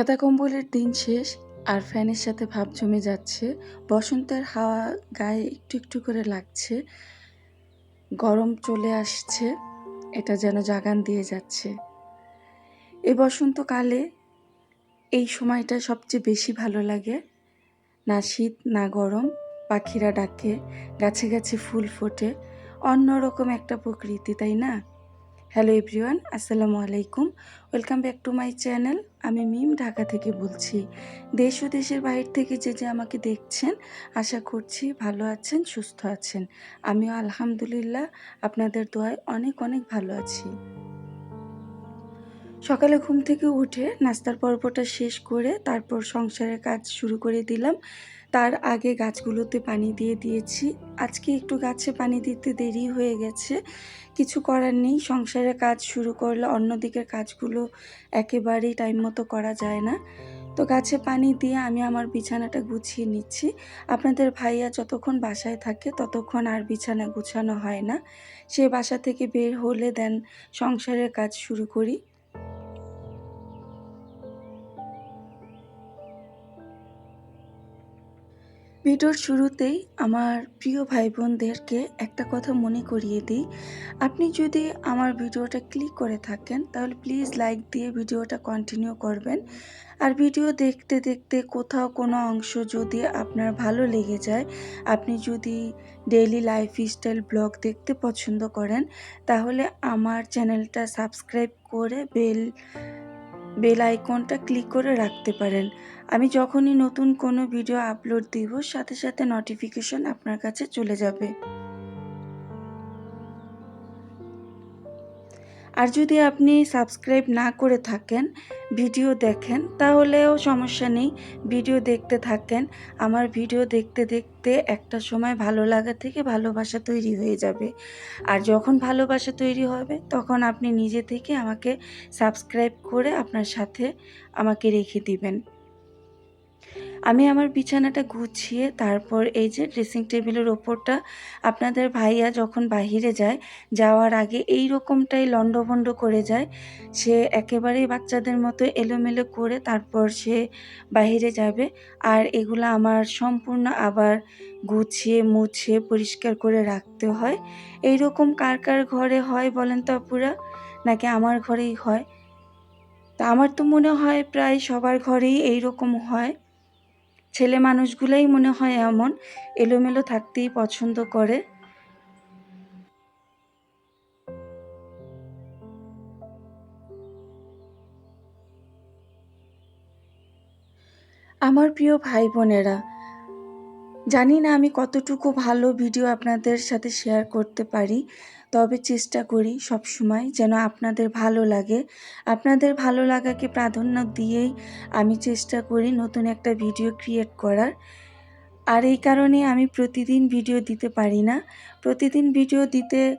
খেতা কম্বলের দিন শেষ আর ফ্যানের সাথে ভাব জমে যাচ্ছে। বসন্তের হাওয়া গায়ে একটু একটু করে লাগছে। গরম চলে আসছে। এটা যেন জাগান দিয়ে যাচ্ছে। এই বসন্তকালে এই সময়টা সবচেয়ে বেশি ভালো লাগে। না শীত, না গরম। পাখিরা ডাকে, গাছে গাছে ফুল ফোটে। অন্যরকম একটা প্রকৃতি, তাই না? হ্যালো এভরিওয়ান, আসসালামু আলাইকুম। Welcome back to my channel. আমি মিম, ঢাকা থেকে বলছি। দেশ ও দেশের বাইরে থেকে যে যে আমাকে দেখছেন, আশা করছি ভালো আছেন, সুস্থ আছেন। আমিও আলহামদুলিল্লাহ আপনাদের দোয়ায় অনেক অনেক ভালো আছি। সকালে ঘুম থেকে উঠে নাস্তার পর্বটা শেষ করে তারপর সংসারের কাজ শুরু করে দিলাম। তার আগে গাছগুলোতে পানি দিয়ে দিয়েছি। আজকে একটু গাছে পানি দিতে দেরি হয়ে গেছে। কিছু করার নেই, সংসারের কাজ শুরু করলে অন্যদিকের কাজগুলো একেবারেই টাইম মতো করা যায় না। তো গাছে পানি দিয়ে আমি আমার বিছানাটা গুছিয়ে নিচ্ছি। আপনাদের ভাইয়া যতক্ষণ বাসায় থাকে ততক্ষণ আর বিছানা গুছানো হয় না। সে বাসা থেকে বের হলে দেন সংসারের কাজ শুরু করি। ভিডিওর শুরুতেই আমার প্রিয় ভাই বোনদেরকে একটা কথা মনে করিয়ে দিই। আপনি যদি আমার ভিডিওটা ক্লিক করে থাকেন, তাহলে প্লিজ লাইক দিয়ে ভিডিওটা কন্টিনিউ করবেন। আর ভিডিও দেখতে দেখতে কোথাও কোনো অংশ যদি আপনার ভালো লেগে যায়, আপনি যদি ডেইলি লাইফ স্টাইল ব্লগ দেখতে পছন্দ করেন, তাহলে আমার চ্যানেলটা সাবস্ক্রাইব করে বেল বেল আইকনটা ক্লিক করে রাখতে পারেন। আমি যখনই নতুন কোনো ভিডিও আপলোড দিব, সাথে সাথে নোটিফিকেশন আপনার কাছে চলে যাবে। আর যদি আপনি সাবস্ক্রাইব না করে থাকেন ভিডিও দেখেন, তাহলেও সমস্যা নেই। ভিডিও দেখতে থাকেন, আমার ভিডিও দেখতে দেখতে একটা সময় ভালো লাগা থেকে ভালোবাসা তৈরি হয়ে যাবে। আর যখন ভালোবাসা তৈরি হবে, তখন আপনি নিজে থেকে আমাকে সাবস্ক্রাইব করে আপনার সাথে আমাকে রেখে দিবেন। আমি আমার বিছানাটা গুছিয়ে তারপর এই যে ড্রেসিং টেবিলের ওপরটা আপনাদের ভাইয়া যখন বাহিরে যায়, যাওয়ার আগে এই রকমটাই লণ্ডভণ্ড করে যায়। সে একেবারেই বাচ্চাদের মতো এলোমেলো করে তারপর সে বাহিরে যাবে। আর এগুলো আমার সম্পূর্ণ আবার গুছিয়ে, মুছে, পরিষ্কার করে রাখতে হয়। এই রকম কার কার ঘরে হয় বলেন তো আপুরা? নাকি আমার ঘরেই হয়? তা আমার তো মনে হয় প্রায় সবার ঘরেই এই রকম হয়। ছেলে মানুষগুলাই মনে হয় এমন এলোমেলো থাকতেই পছন্দ করে। আমার প্রিয় ভাই বোনেরা জানি না আমি কতটুকু ভালো ভিডিও আপনাদের সাথে শেয়ার করতে পারি, তবে চেষ্টা করি সব সময় যেন আপনাদের ভালো লাগে। আপনাদের ভালো লাগাকে প্রাধান্য দিয়েই আমি চেষ্টা করি নতুন একটা ভিডিও ক্রিয়েট করার। আর এই কারণে আমি প্রতিদিন ভিডিও দিতে পারি না। প্রতিদিন ভিডিও দিতে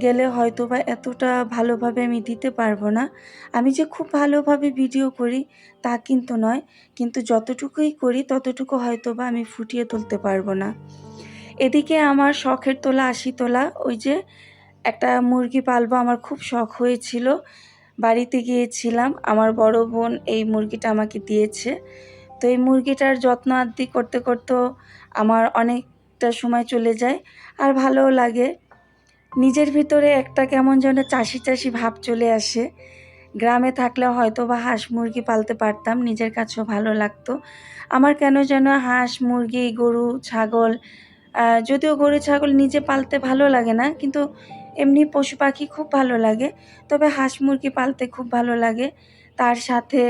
গেলে হয়তো বা এতটা ভালোভাবে আমি দিতে পারব না। আমি যে খুব ভালোভাবে ভিডিও করি, তা কিন্তু নয়। কিন্তু যতটুকুই করি, ততটুকু হয়তো বা আমি ফুটিয়ে তুলতে পারব না। এদিকে আমার শখের তোলা, আশি তোলা, ওই যে একটা মুরগি পালবো আমার খুব শখ হয়েছিল। বাড়িতে গিয়েছিলাম, আমার বড় বোন এই মুরগিটা আমাকে দিয়েছে। তো এই মুরগিটার যত্ন আদি করতে করতেও আমার অনেকটা সময় চলে যায়। আর ভালোও লাগে। নিজের ভিতরে একটা কেমন যেন চাষি চাষি ভাব চলে আসে। গ্রামে থাকলে হয়তো বা হাঁস মুরগি পালতে পারতাম, নিজের কাছেও ভালো লাগতো। আমার কেন যেন হাঁস, মুরগি, গরু, ছাগল যদিও গরু, ছাগল নিজে পালতে ভালো লাগে না, কিন্তু এমনি পশু পাখি খুব ভালো লাগে। তবে হাঁস, মুরগি পালতে খুব ভালো লাগে। তার সাথে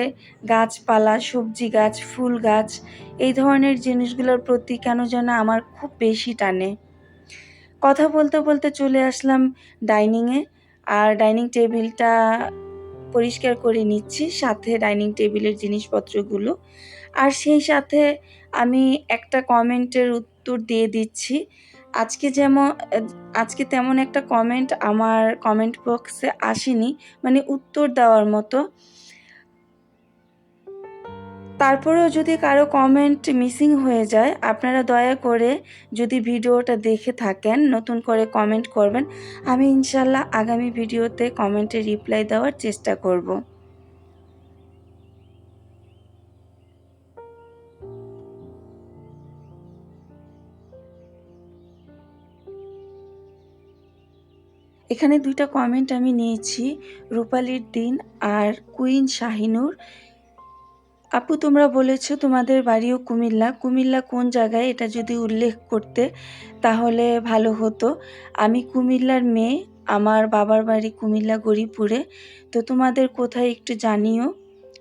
গাছপালা, সবজি গাছ, ফুল গাছ, এই ধরনের জিনিসগুলোর প্রতি কেন যেন আমার খুব বেশি টানে। কথা বলতে বলতে চলে আসলাম ডাইনিংয়ে। আর ডাইনিং টেবিলটা পরিষ্কার করে নিচ্ছি, সাথে ডাইনিং টেবিলের জিনিসপত্রগুলো। আর সেই সাথে আমি একটা কমেন্টের উত্তর দিয়ে দিচ্ছি। আজকে যেমন, আজকে তেমন একটা কমেন্ট আমার কমেন্ট বক্সে আসেনি মানে উত্তর দেওয়ার মতো। তারপরেও যদি কারও কমেন্ট মিসিং হয়ে যায়, আপনারা দয়া করে যদি ভিডিওটা দেখে থাকেন, নতুন করে কমেন্ট করবেন, আমি ইনশাল্লাহ আগামী ভিডিওতে কমেন্টে রিপ্লাই দেওয়ার চেষ্টা করব। এখানে দুইটা কমেন্ট আমি নিয়েছি, রূপালির দিন আর কুইন শাহিনুর। আপু, তোমরা বলেছ তোমাদের বাড়িও কুমিল্লা। কুমিল্লা কোন জায়গায়? এটা যদি উল্লেখ করতে, তাহলে ভালো হতো। আমি কুমিল্লার মেয়ে, আমার বাবার বাড়ি কুমিল্লা গরিপুরে তো তোমাদের কোথায় একটু জানিও,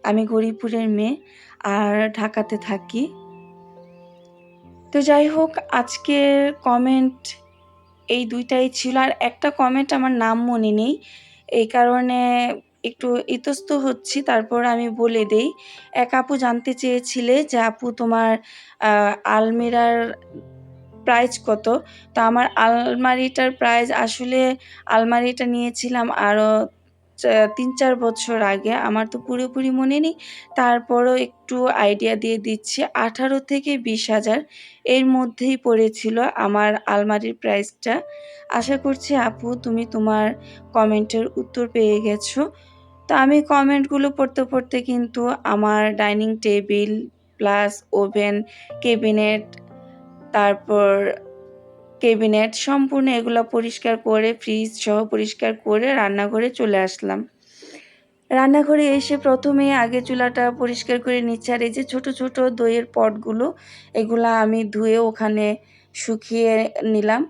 আমি গরিপুরের মেয়ে আর ঢাকাতে থাকি। তো যাই হোক, আজকের কমেন্ট এই দুইটাই ছিল। আর একটা কমেন্ট আমার নাম মনে নেই, এই কারণে একটু ইতস্ত হচ্ছি। তারপর আমি বলে দেই, এক আপু জানতে চেয়েছিলে যে, আপু, তোমার আলমিরার প্রাইস কত? তো আমার আলমারিটার প্রাইস আসলে আলমারিটা নিয়েছিলাম আরও তিন চার বছর আগে। আমার তো পুরোপুরি মনে নেই। তারপরও একটু আইডিয়া দিয়ে দিচ্ছি, আঠারো থেকে বিশ হাজার। এর মধ্যেই পড়েছিল আমার আলমারির প্রাইসটা আশা করছি আপু, তুমি তোমার কমেন্টের উত্তর পেয়ে গেছো। তো আমি কমেন্টগুলো পড়তে পড়তে কিন্তু আমার dining table plus oven cabinet তারপর কেবিনেট সম্পূর্ণ এগুলো পরিষ্কার করে ফ্রিজ সহ পরিষ্কার করে রান্নাঘরে চলে আসলাম। রান্নাঘরে এসে প্রথমে আগে চুলাটা পরিষ্কার করে নিচ্ছে আর এই যে ছোটো ছোটো দইয়ের পটগুলো এগুলো আমি ধুয়ে ওখানে শুকিয়ে নিলাম।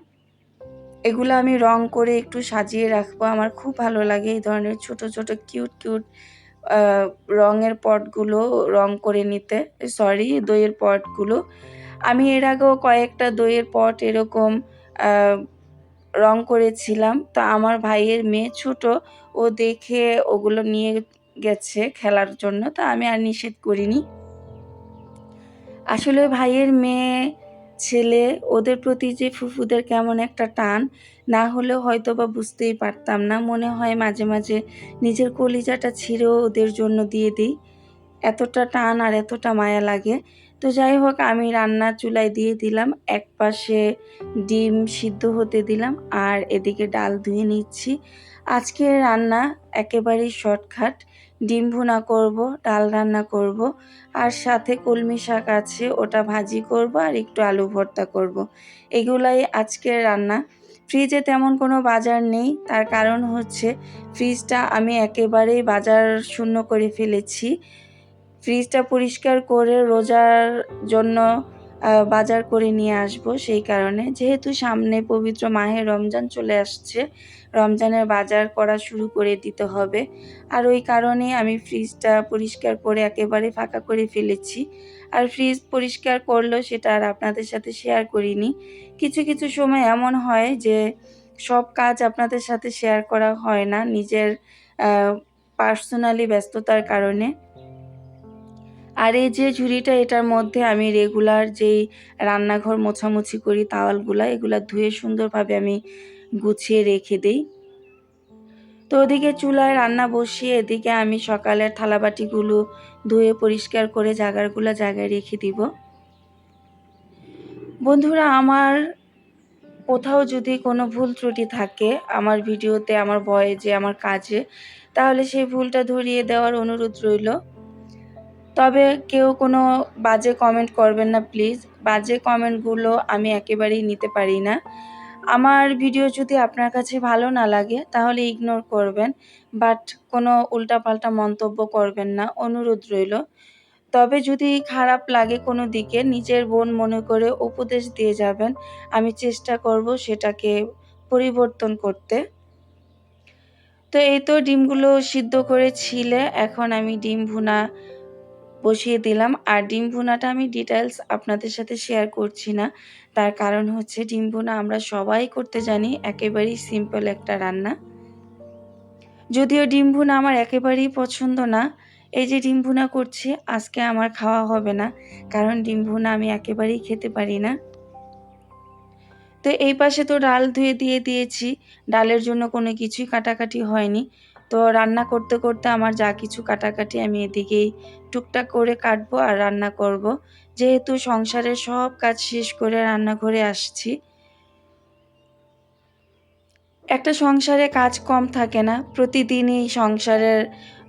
এগুলো আমি রং করে একটু সাজিয়ে রাখব। আমার খুব ভালো লাগে এই ধরনের ছোট ছোট, কিউট কিউট রঙের পটগুলো রং করে নিতে। সরি, দইয়ের পটগুলো। আমি এর আগেও কয়েকটা দইয়ের পট এরকম রং করেছিলাম। তা আমার ভাইয়ের মেয়ে ছোট, ও দেখে ওগুলো নিয়ে গেছে খেলার জন্য। তা আমি আর নিষেধ করিনি। আসলে ভাইয়ের মেয়ে ছেলে, ওদের প্রতি যে ফুফুদের কেমন একটা টান, না হলেও হয়তো বা বুঝতেই পারতাম না। মনে হয় মাঝে মাঝে নিজের কলিজাটা ছিঁড়েও ওদের জন্য দিয়ে দিই। এতটা টান আর এতটা মায়া লাগে। তো যাই হোক, আমি রান্নার চুলায় দিয়ে দিলাম, এক পাশে ডিম সিদ্ধ হতে দিলাম আর এদিকে ডাল ধুয়ে নিচ্ছি। আজকে রান্না একেবারেই শর্টকাট। ডিম ভুনা করব, ডাল রান্না করব, আর সাথে কলমি শাক আছে, ওটা ভাজি করব আর একটু আলু ভর্তা করব। এগুলাই আজকের রান্না। ফ্রিজে তেমন কোনো বাজার নেই, তার কারণ হচ্ছে ফ্রিজটা আমি একেবারেই বাজার শূন্য করে ফেলেছি। ফ্রিজটা পরিষ্কার করে রোজার জন্য বাজার করে নিয়ে আসব, সেই কারণে। যেহেতু সামনে পবিত্র মাহে রমজান চলে আসছে রমজানের বাজার করা শুরু করে দিতে হবে। আর ওই কারণে আমি ফ্রিজটা পরিষ্কার করে একেবারে ফাঁকা করে ফেলেছি। আর ফ্রিজ পরিষ্কার করলেও সেটা আর আপনাদের সাথে শেয়ার করিনি। কিছু কিছু সময় এমন হয় যে, সব কাজ আপনাদের সাথে শেয়ার করা হয় না নিজের পার্সোনালি ব্যস্ততার কারণে। আর এই যে ঝুড়িটা এটার মধ্যে আমি রেগুলার যেই রান্নাঘর মোছামুছি করি, তাওয়ালগুলা, এগুলা ধুয়ে সুন্দরভাবে আমি গুছিয়ে রেখে দিই। তো ওদিকে চুলায় রান্না বসিয়ে এদিকে আমি সকালের থালাবাটিগুলো ধুয়ে পরিষ্কার করে জাগারগুলো জায়গায় রেখে দিব। বন্ধুরা, আমার কোথাও যদি কোনো ভুল ত্রুটি থাকে আমার ভিডিওতে, আমার ভয়েজে আমার কাজে, তাহলে সেই ভুলটা ধরিয়ে দেওয়ার অনুরোধ রইল। তবে কেউ কোনো বাজে কমেন্ট করবেন না প্লিজ বাজে কমেন্টগুলো আমি একেবারেই নিতে পারি না। আমার ভিডিও যদি আপনার কাছে ভালো না লাগে, তাহলে ইগনোর করবেন বাট কোনো উল্টাপাল্টা মন্তব্য করবেন না, অনুরোধ রইল। তবে যদি খারাপ লাগে কোনো দিকে, নিজের বোন মনে করে উপদেশ দিয়ে যাবেন, আমি চেষ্টা করব সেটাকে পরিবর্তন করতে। তো এই তো ডিমগুলো সিদ্ধ করে ছিলে এখন আমি ডিম ভুনা বসিয়ে দিলাম। আর ডিম ভুনাটা আমি ডিটেলস আপনাদের সাথে শেয়ার করছি না। তার কারণ হচ্ছে ডিম ভুনা আমরা সবাই করতে জানি, একেবারেই সিম্পল একটা রান্না। যদিও ডিম ভুনা আমার একেবারেই পছন্দ না, এই যে ডিম ভুনা করছি, আজকে আমার খাওয়া হবে না। কারণ ডিম ভুনা আমি একেবারেই খেতে পারি না। তো এই পাশে তো ডাল ধুয়ে দিয়ে দিয়েছি। ডালের জন্য কোনো কিছুই কাটাকাটি হয়নি। তো রান্না করতে করতে আমার যা কিছু কাটাকাটি আমি এদিকেই টুকটাক করে কাটবো আর রান্না করব। যেহেতু সংসারের সব কাজ শেষ করে রান্নাঘরে আসছি একটা সংসারে কাজ কম থাকে না প্রতিদিনই সংসারের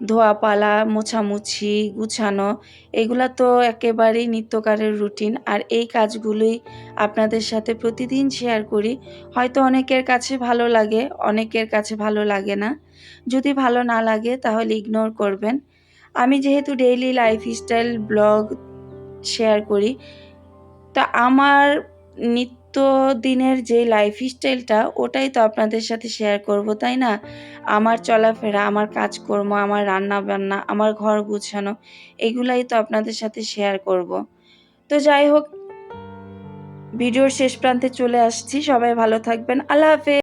ধোয়াপালা, মোছামুছি, গুছানো, এগুলা তো একেবারেই নিত্যকারের রুটিন। আর এই কাজগুলোই আপনাদের সাথে প্রতিদিন শেয়ার করি। হয়তো অনেকের কাছে ভালো লাগে, অনেকের কাছে ভালো লাগে না। যদি ভালো না লাগে, তাহলে ইগনোর করবেন। আমি যেহেতু ডেইলি লাইফস্টাইল ব্লগ শেয়ার করি, তা আমার নিত্য দিনের যে লাইফস্টাইলটা ওটাই তো আপনাদের সাথে শেয়ার করব, তাই না? আমার চলাফেরা, আমার কাজকর্ম, আমার রান্না বান্না আমার ঘর গুছানো, এগুলাই তো আপনাদের সাথে শেয়ার করব। তো যাই হোক, ভিডিওর শেষ প্রান্তে চলে আসছি, সবাই ভালো থাকবেন, আল্লাহ হাফেজ।